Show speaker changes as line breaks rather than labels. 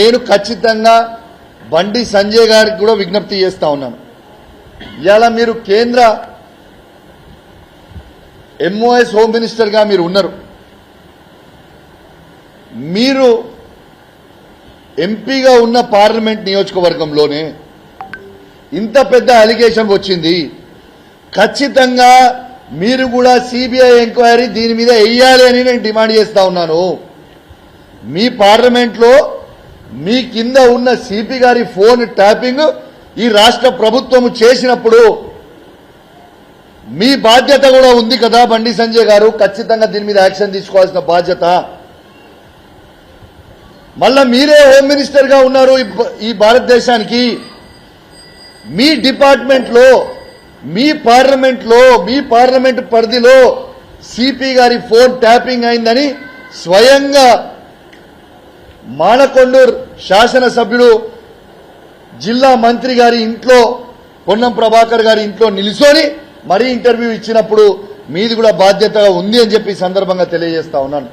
నేను ఖచ్చితంగా బండి సంజయ్ గారికి కూడా విజ్ఞప్తి చేస్తా ఉన్నాను. ఇలా మీరు కేంద్ర ఎంఓఎస్ హోమ్ మినిస్టర్గా మీరు ఉన్నారు. మీరు ఎంపీగా ఉన్న పార్లమెంట్ నియోజకవర్గంలోనే ఇంత పెద్ద అలిగేషన్ వచ్చింది. ఖచ్చితంగా మీరు కూడా సిబిఐ ఎంక్వైరీ దీని మీద వెయ్యాలి అని నేను డిమాండ్ చేస్తా ఉన్నాను. మీ పార్లమెంట్లో మీ కింద ఉన్న సిపి గారి ఫోన్ ట్యాపింగ్ ఈ రాష్ట్ర ప్రభుత్వం చేసినప్పుడు మీ బాధ్యత కూడా ఉంది కదా బండి సంజయ్ గారు. ఖచ్చితంగా దీని మీద యాక్షన్ తీసుకోవాల్సిన బాధ్యత. మళ్ళా మీరే హోమ్ మినిస్టర్గా ఉన్నారు ఈ భారతదేశానికి. మీ డిపార్ట్మెంట్లో మీ పార్లమెంట్లో మీ పార్లమెంట్ పరిధిలో సిపి గారి ఫోన్ ట్యాపింగ్ అయిందని స్వయంగా మానకొండూరు శాసనసభ్యుడు జిల్లా మంత్రి గారి ఇంట్లో పొన్నం ప్రభాకర్ గారి ఇంట్లో నిలుచొని మరీ ఇంటర్వ్యూ ఇచ్చినప్పుడు మీది కూడా బాధ్యతగా ఉంది అని చెప్పి సందర్భంగా తెలియజేస్తా ఉన్నాను.